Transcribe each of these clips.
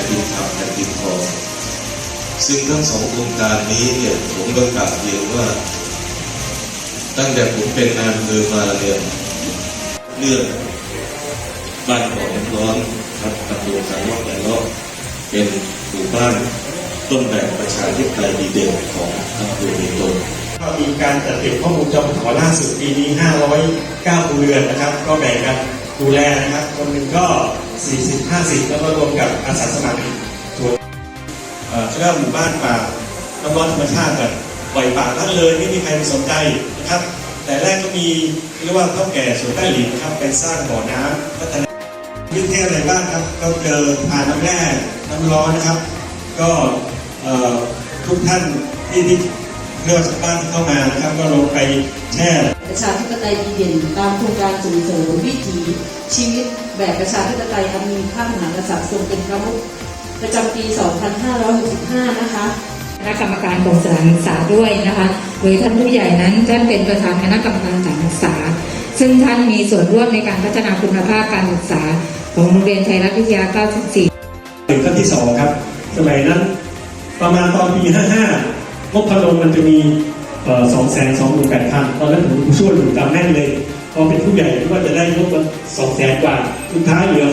นดินทำแผ่นดินทองซึ่งทั้งสองโครงการนี้เนี่ยผมต้องกล่าวเรียนว่า ตั้งแต่ผมเป็นนายอำเภอมาเนี่ยเรื่องบ้านของน้ำร้อนครับตำบลสายรอบแต่รอเป็นหมู่บ้านต้นแบบประชาธิปไตยดีเด่นของอำเภอเบตงก็มีการจัดเก็บข้อมูลจอมขอล่าสุดปีนี้ 509ครัวเรือนนะครับ ก็แบ่งกัน ดูแลนะครับ คนหนึ่งก็ 40 50 แล้วก็รวมกับอาสาสมัครอีกส่วนเอ่อเรื่องหมู่บ้านป่าน้ำร้อนธรรมชาติแบบปล่อยป่าละเลยไม่มีใครสนใจนะครับ แต่แรกก็มีเรียกว่าเท่าแก่สวนใต้หลินนะครับไปสร้างบ่อน้ำพัฒนาวิทยาอะไรบ้างครับ ก็เจอผ่านน้ำแร่น้ำร้อนนะครับ ก็เอ่อทุกท่านที่ที่ เลือกจากบ้านที่เข้ามานะครับก็ลงไปแช่ประชาธิปไตยดีเด่นตามโครงการส่งเสริมวิถีชีวิตแบบประชาธิปไตยอันมีพระมหากษัตริย์ทรงเป็นประมุขประจำปี 2565 นะคะคณะกรรมการของสถานศึกษาด้วยนะคะ โดยท่านผู้ใหญ่นั้นท่านเป็นประธานคณะกรรมการสถานศึกษา ซึ่งท่านมีส่วนร่วมในการพัฒนาคุณภาพการศึกษา ของโรงเรียนไทยรัฐวิทยา 94ถึงขั้นที่สองครับ สมัยนั้นประมาณตอนปี 55 งบพัดลมมันจะมีสองแสนสองหมื่นแปดพันตอนนั้นผมช่วยอยู่ตามแน่นเลยพอเป็นผู้ใหญ่ก็ว่าจะได้งบสองแสนกว่าสุดท้ายเหลือ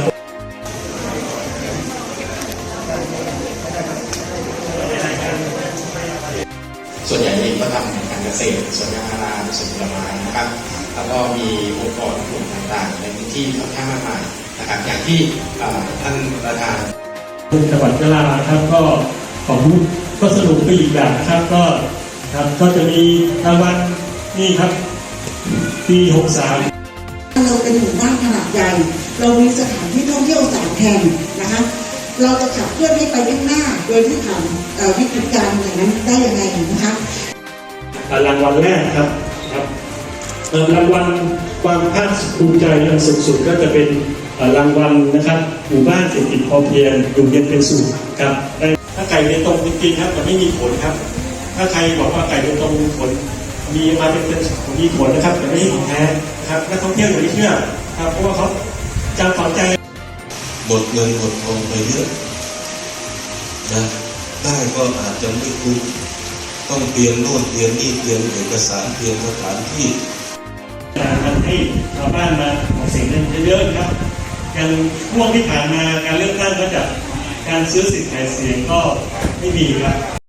ส่วนใหญ่เองก็ทำการเกษตรสวนยางพาราสวนผลไม้นะครับ แล้วก็มีองค์กรกลุ่มต่างๆ ในพื้นที่ค่อนข้างมากมายนะครับ อย่างที่เอ่อท่านประธานจังหวัดยะลาครับก็ของ ก็สรุปไปอีกแบบนะครับก็ครับก็จะมีรางวัลนี่ครับ ปี63เราเป็นหมู่บ้านขนาดใหญ่ เรามีสถานที่ท่องเที่ยวสามแห่งนะคะ เราจะขับเคลื่อนให้ไปข้างหน้า โดยที่ทำเอ่อวิธีการอย่างนั้นได้ยังไงนะคะรางวัลแรกครับครับเอ่อรางวัลความภาคภูมิใจอันสูงสุดก็จะเป็นเอ่อรางวัลนะครับหมู่บ้านเศรษฐกิจพอเพียงอยู่เย็นเป็นสุขครับได้ถ้า ไก่เบตงจริงๆครับมันไม่มีผลครับ ถ้าใครบอกว่าไก่เบตงมีผลมีมาเป็นเป็นมีผลนะครับแต่ไม่ใช่ของแท้นะครับนักท่องเที่ยวอย่าไปเชื่อครับเพราะว่าเขาจำฝังใจหมดเงินหมดทองไปเยอะนะได้ก็อาจจะไม่คุ้มต้องเตรียมโน่นเตรียมนี่เตรียมเอกสารเตรียมสถานที่การให้ชาวบ้านมาออกเสียงกันเยอะๆครับอย่างช่วงที่ผ่านมาการเลือกตั้งก็จะ การซื้อสิทธิ์ขายเสียงก็ไม่มีครับ